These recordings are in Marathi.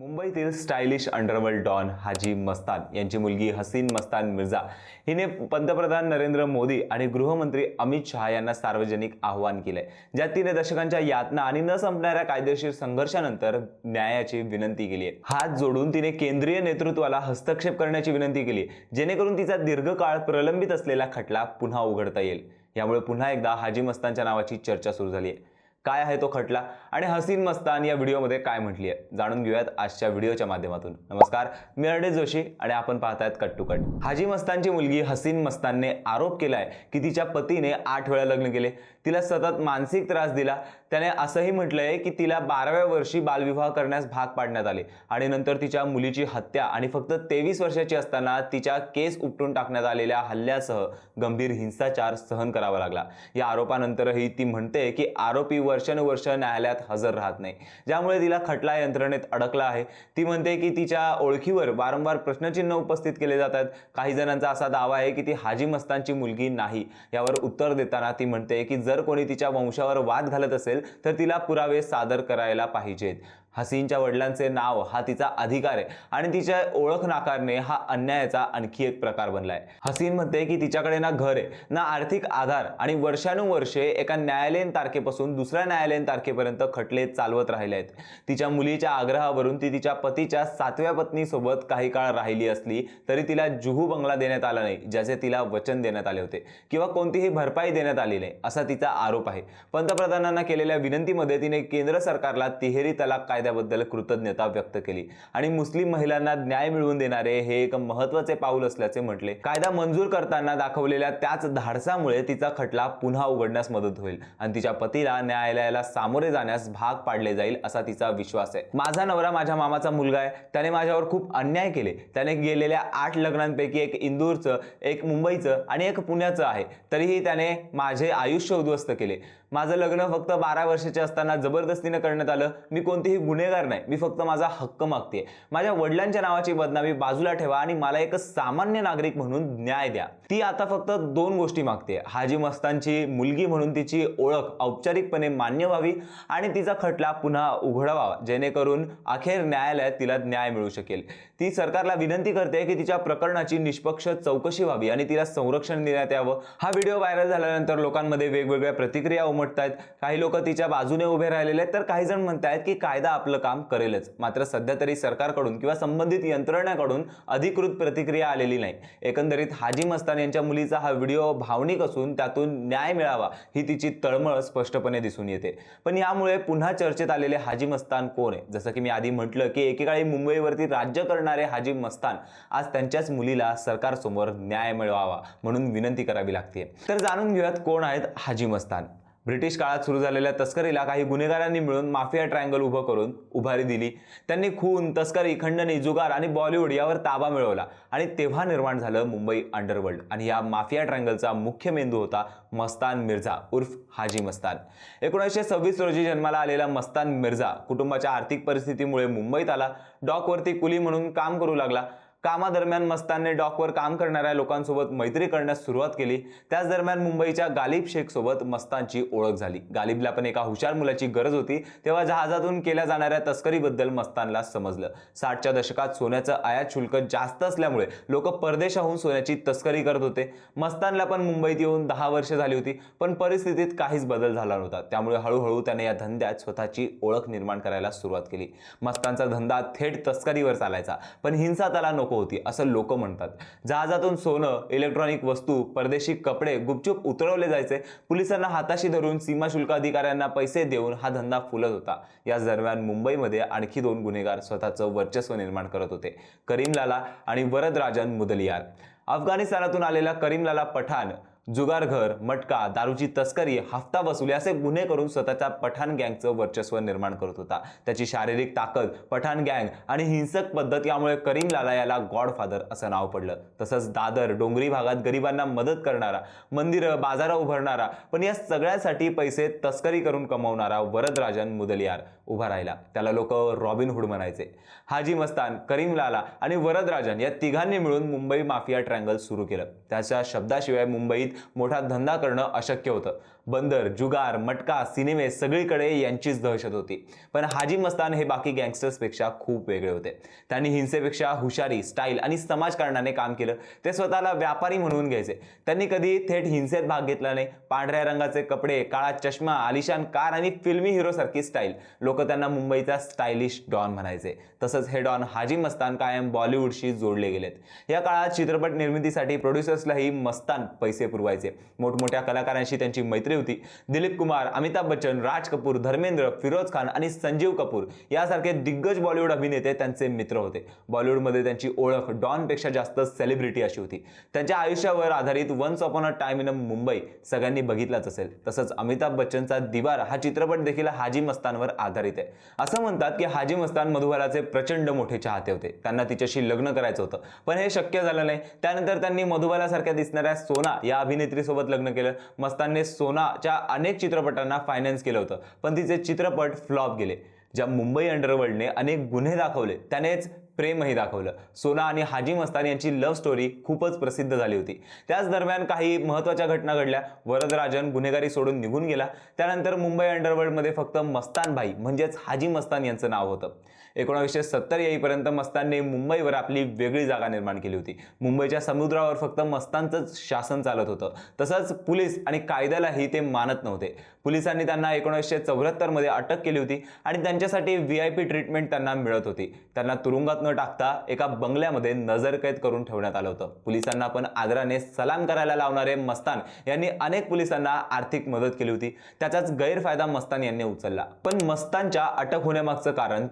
मुंबईतील stylish underworld don Haji Mastan यांची मुलगी हसीन मस्तान मिर्झा हिने पंतप्रधान नरेंद्र मोदी आणि गृहमंत्री अमित शहा यांना सार्वजनिक आव्हान केलंय. ज्यात तिने दशकांच्या यातना आणि न संपणाऱ्या कायदेशीर संघर्षानंतर न्यायाची विनंती केली आहे. हात जोडून तिने केंद्रीय नेतृत्वाला हस्तक्षेप करण्याची विनंती केली जेणेकरून तिचा दीर्घकाळ प्रलंबित असलेला खटला पुन्हा उघडता येईल. यामुळे पुन्हा एकदा हाजी मस्तानच्या नावाची चर्चा सुरू झाली आहे. काय आहे तो खटला आणि हसीन मस्तान या व्हिडिओमध्ये काय म्हटली आहे जाणून घेऊयात आजच्या व्हिडिओच्या माध्यमातून. नमस्कार मी अर्डे जोशी आणि आपण पाहतायत कट टू कट. हाजी मस्तानची मुलगी हसीन मस्तानने आरोप केलाय की तिच्या पतीने आठ वेळा लग्न केले. तिला सतत मानसिक त्रास दिला त्याने असंही म्हटलं आहे की तिला बाराव्या वर्षी बालविवाह करण्यास भाग पाडण्यात आले. आणि नंतर तिच्या मुलीची हत्या आणि फक्त तेवीस वर्षाची असताना तिच्या केस उपटून टाकण्यात आलेल्या हल्ल्यासह गंभीर हिंसाचार सहन करावा लागला. या आरोपानंतरही ती म्हणते की आरोपी वर्षानुवर्ष न्यायालयात हजर राहत नाही. ज्यामुळे तिला खटला यंत्रणेत अडकला आहे. ती म्हणते की तिच्या ओळखीवर वारंवार प्रश्नचिन्ह उपस्थित केले जातात. काही जणांचा असा दावा आहे की ती हाजी मस्तानची मुलगी नाही. यावर उत्तर देताना ती म्हणते की जर कोणी तिच्या वंशावर वाद घालत असेल तर तिला पुरावे सादर करायला पाहिजेत. हसीनच्या वडिलांचे नाव हा तिचा अधिकार आहे आणि तिच्या ओळख नाकारणे हा अन्यायाचा आणखी एक प्रकार बनलाय. हसीन म्हणते की तिच्याकडे ना घर आहे ना आर्थिक आधार आणि वर्षानुवर्षे एका न्यायालयीन तारखेपासून दुसऱ्या न्यायालयीन तारखेपर्यंत खटले चालवत राहिले आहेत. तिच्या मुलीच्या आग्रहावरून ती तिच्या पतीच्या सातव्या पत्नीसोबत काही काळ राहिली असली तरी तिला जुहू बंगला देण्यात आला नाही ज्याचे तिला वचन देण्यात आले होते किंवा कोणतीही भरपाई देण्यात आली नाही असा तिचा आरोप आहे. पंतप्रधानांना केलेल्या विनंतीमध्ये तिने केंद्र सरकारला तिहेरी तलाक कायद्याबद्दल कृतज्ञता व्यक्त केली. आणि मुस्लिम महिलांना न्याय मिळवून देणारे हे एक महत्त्वाचे पाऊल असल्याचे म्हटले. कायदा मंजूर करताना दाखवलेल्या त्याच धाडसामुळे तिचा खटला पुन्हा उघडण्यास मदत होईल आणि तिच्या पतीला न्यायालयाला सामोरे जाण्यास भाग पाडले जाईल असा तिचा विश्वास आहे. माझा नवरा माझ्या मामाचा मुलगा आहे. त्याने माझ्यावर खूप अन्याय केले. त्याने गेलेल्या आठ लग्नांपैकी एक इंदूरचं एक मुंबईचं आणि एक पुण्याचं आहे. तरीही त्याने माझे आयुष्य उद्ध्वस्त केले. माझं लग्न फक्त बारा वर्षाचे असताना जबरदस्तीनं करण्यात आलं. मी कोणतेही गुन्हेगार नाही. मी फक्त माझा हक्क मागते माझ्या वडिलांच्या नावाची बदनामी बाजूला ठेवा आणि मला एक सामान्य नागरिक म्हणून न्याय द्या. ती आता फक्त दोन गोष्टी मागते हाजी मस्तानची मुलगी म्हणून तिची ओळख औपचारिकपणे मान्य व्हावी आणि तिचा खटला पुन्हा उघडावा जेणेकरून अखेर न्यायालयात तिला न्याय मिळू शकेल. ती सरकारला विनंती करते की तिच्या प्रकरणाची निष्पक्ष चौकशी व्हावी आणि तिला संरक्षण देण्यात यावं. हा व्हिडिओ व्हायरल झाल्यानंतर लोकांमध्ये वेगवेगळ्या प्रतिक्रिया उमटतायत. काही लोक तिच्या बाजूने उभे राहिलेले आहेत तर काही जण म्हणतायत की कायदा आपलं काम करेलच. मात्र सध्या तरी सरकारकडून किंवा संबंधित यंत्रणेकडून अधिकृत प्रतिक्रिया आलेली नाही. एकंदरीत हाजी मस्तान यांच्या मुलीचा हा व्हिडिओ भावनिक असून त्यातून न्याय मिळावा ही तिची तळमळ स्पष्टपणे दिसून येते. पण यामुळे पुन्हा चर्चेत आलेले हाजी मस्तान कोण आहे? जसं की मी आधी म्हटलं की एकेकाळी मुंबईवरती राज्य करणारे हाजी मस्तान आज त्यांच्याच मुलीला सरकारसमोर न्याय मिळवावा म्हणून विनंती करावी लागते तर जाणून घेऊयात कोण आहेत हाजी मस्तान. ब्रिटिश काळात सुरू झालेल्या तस्करीला काही गुन्हेगारांनी मिळून माफिया ट्रायंगल उभं करून उभारी दिली. त्यांनी खून तस्करी खंडणी जुगार आणि बॉलिवूड यावर ताबा मिळवला आणि तेव्हा निर्माण झालं मुंबई अंडरवर्ल्ड आणि या माफिया ट्रायंगलचा मुख्य मेंदू होता मस्तान मिर्झा उर्फ हाजी मस्तान. एकोणीसशे सव्वीस रोजी जन्माला आलेला मस्तान मिर्झा कुटुंबाच्या आर्थिक परिस्थितीमुळे मुंबईत आला. डॉकवरती कुली म्हणून काम करू लागला. कामादरम्यान मस्तानने डॉकवर काम करणाऱ्या लोकांसोबत मैत्री करण्यास सुरुवात केली. त्याच दरम्यान मुंबईच्या गालिब शेख सोबत मस्तानची ओळख झाली. गालिबला पण एका हुशार मुलाची गरज होती. तेव्हा जहाजातून केल्या जाणाऱ्या तस्करीबद्दल मस्तानला समजलं. साठच्या दशकात सोन्याचं आयात शुल्क जास्त असल्यामुळे लोक परदेशाहून सोन्याची तस्करी करत होते. मस्तानला पण मुंबईत येऊन दहा वर्ष झाली होती पण परिस्थितीत काहीच बदल झाला नव्हता. त्यामुळे हळूहळू त्याने या धंद्यात स्वतःची ओळख निर्माण करायला सुरुवात केली. मस्तानचा धंदा थेट तस्करीवर चालायचा पण हिंसा त्याला नको होती असं लोक म्हणतात. जहाजातून सोनं इलेक्ट्रॉनिक वस्तू परदेशी कपडे गुपचूप उतरवले जायचे. पोलिसांना हाताशी धरून सीमा शुल्क अधिकाऱ्यांना पैसे देऊन हा धंदा फुलत होता. याच दरम्यान मुंबईमध्ये आणखी दोन गुन्हेगार स्वतःचं वर्चस्व निर्माण करत होते. करीमलाला आणि वरदराजन मुदलियार. अफगाणिस्तानातून आलेला करीमलाला पठाण जुगारघर मटका दारूची तस्करी हफ्ता वसुली असे गुन्हे करून स्वतःच्या पठाण गँगचं वर्चस्व निर्माण करत होता. त्याची शारीरिक ताकद पठाण गँग आणि हिंसक पद्धत यामुळे करीम लाला याला गॉडफादर असं नाव पडलं. तसंच दादर डोंगरी भागात गरिबांना मदत करणारा मंदिरं बाजारं उभारणारा पण या सगळ्यासाठी पैसे तस्करी करून कमवणारा वरदराजन मुदलियार. उभा राहिला. त्याला लोक रॉबिन हुड म्हणायचे. हाजी मस्तान करीम लाला आणि वरदराजन या तिघांनी मिळून मुंबई माफिया ट्रँगल सुरू केलं. त्याच्या शब्दाशिवाय मुंबईत मोठा धंदा करणं अशक्य होतं. बंदर जुगार मटका सिनेमे सगळीकडे यांचीच दहशत होती. पण हाजी मस्तान हे बाकी गँगस्टर्सपेक्षा खूप वेगळे होते. त्यांनी हिंसेपेक्षा हुशारी स्टाईल आणि समाजकारणाने काम केलं. ते स्वतःला व्यापारी म्हणून घ्यायचे. त्यांनी कधी थेट हिंसेत भाग घेतला नाही. पांढऱ्या रंगाचे कपडे काळा चष्मा आलिशान कार आणि फिल्मी हिरोसारखी स्टाईल. लोक त्यांना मुंबईचा स्टायलिश डॉन म्हणायचे. तसंच हे डॉन हाजी मस्तान कायम बॉलिवूडशी जोडले गेलेत. या काळात चित्रपट निर्मितीसाठी प्रोड्युसर्सलाही मस्तान पैसे पुरवायचे. मोठमोठ्या कलाकारांशी त्यांची मैत्री होती. दिलीप कुमार अमिताभ बच्चन राज कपूर धर्मेंद्र फिरोज खान आणि संजीव कपूर यासारखे दिग्गज बॉलिवूड अभिनेते त्यांचे मित्र होते. बॉलिवूडमध्ये त्यांची ओळख डॉनपेक्षा जास्त सेलिब्रिटी अशी होती. त्यांच्या आयुष्यावर आधारित once upon a time in a Mumbai सगळ्यांनी बघितलाच असेल. तसंच अमिताभ बच्चनचा दिवार हा चित्रपट देखील हाजी मस्तानवर आधारित आहे. असं म्हणतात की हाजी मस्तान मधुबालाचे प्रचंड मोठे चाहते होते. त्यांना तिच्याशी लग्न करायचं होतं. पण हे शक्य झालं नाही. त्यानंतर त्यांनी मधुबालासारख्या दिसणाऱ्या सोना या अभिनेत्रीसोबत लग्न केलं. मस्तानने सोनाच्या अनेक चित्रपटांना फायनान्स केलं होतं. पण तिचे चित्रपट फ्लॉप गेले. ज्या मुंबई अंडरवर्ल्डने अनेक गुन्हे दाखवले त्यानेच प्रेमही दाखवलं. सोना आणि हाजी मस्तान यांची लव्ह स्टोरी खूपच प्रसिद्ध झाली होती. त्याच दरम्यान काही महत्त्वाच्या घटना घडल्या. वरदराजन गुन्हेगारी सोडून निघून गेला. त्यानंतर मुंबई अंडरवर्ल्डमध्ये फक्त मस्तान भाई म्हणजेच हाजी मस्तान यांचं नाव होतं. एकोणावीसशे सत्तर येईपर्यंत मस्तांनी मुंबईवर आपली वेगळी जागा निर्माण केली होती. मुंबईच्या समुद्रावर फक्त मस्तांचंच शासन चालत होतं. तसंच पोलीस आणि कायद्यालाही ते मानत नव्हते. पोलिसांनी त्यांना एकोणीसशे चौऱ्याहत्तरमध्ये अटक केली होती आणि त्यांच्यासाठी व्ही आय पी ट्रीटमेंट त्यांना मिळत होती. त्यांना तुरुंगात न टाकता एका बंगल्यामध्ये नजरकैद करून ठेवण्यात आलं होतं. पोलिसांना पण आदराने सलाम करायला लावणारे मस्तान यांनी अनेक पोलिसांना आर्थिक मदत केली होती. त्याचाच गैरफायदा मस्तान यांनी उचलला. पण मस्तानच्या अटक होण्यामागचं कारण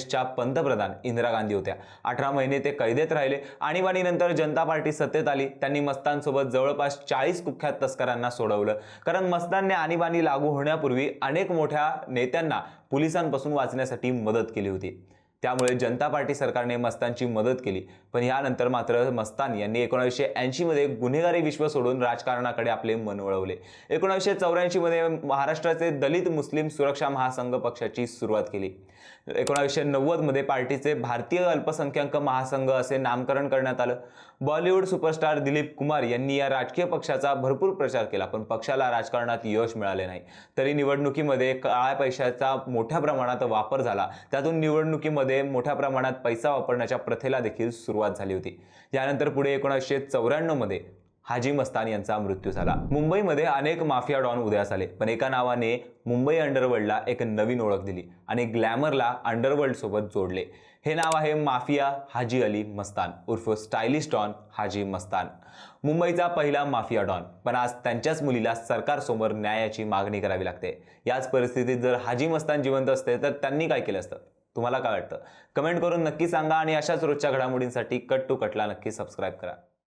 काँग्रेसच्या पंतप्रधान इंदिरा गांधी होत्या. अठरा महिने ते कैदेत राहिले. आणीबाणीनंतर जनता पार्टी सत्तेत आली. त्यांनी मस्तांसोबत जवळपास चाळीस कुख्यात तस्करांना सोडवलं. कारण मस्तांनी आणीबाणी लागू होण्यापूर्वी अनेक मोठ्या नेत्यांना पोलिसांपासून वाचण्यासाठी मदत केली होती. त्यामुळे जनता पार्टी सरकारने मस्तांची मदत केली. पण यानंतर मात्र मस्तान यांनी एकोणीसशे ऐंशीमध्ये गुन्हेगारी विश्व सोडून राजकारणाकडे आपले मन वळवले. एकोणीसशे चौऱ्याऐंशीमध्ये महाराष्ट्राचे दलित मुस्लिम सुरक्षा महासंघ पक्षाची सुरुवात केली. एकोणावीसशे नव्वदमध्ये पार्टीचे भारतीय अल्पसंख्याक महासंघ असे नामकरण करण्यात आलं. बॉलिवूड सुपरस्टार दिलीप कुमार यांनी या राजकीय पक्षाचा भरपूर प्रचार केला पण पक्षाला राजकारणात यश मिळाले नाही. तरी निवडणुकीमध्ये काळ्या पैशाचा मोठ्या प्रमाणात वापर झाला. त्यातून निवडणुकीमध्ये मोठ्या प्रमाणात पैसा वापरण्याच्या प्रथेला देखील सुरुवात झाली होती. यानंतर पुढे एकोणीसशे चौऱ्याण्णवमध्ये हाजी मस्तान यांचा मृत्यू झाला. मुंबईमध्ये अनेक माफिया डॉन उदयास आले पण एका नावाने मुंबई अंडरवर्ल्डला एक नवीन ओळख दिली आणि ग्लॅमरला अंडरवर्ल्ड सोबत जोडले. हे नाव आहे माफिया हाजी अली मस्तान उर्फ स्टायलिश डॉन हाजी मस्तान. मुंबईचा पहिला माफिया डॉन पण आज त्यांच्याच मुलीला सरकारसमोर न्यायाची मागणी करावी लागते. याच परिस्थितीत जर हाजी मस्तान जिवंत असते तर त्यांनी काय केलं असतं? तुम्हाला काय वाटतं? कमेंट करून नक्की सांगा आणि अशाच रोजच्या घडामोडींसाठी कट टू कटला नक्की सबस्क्राईब करा.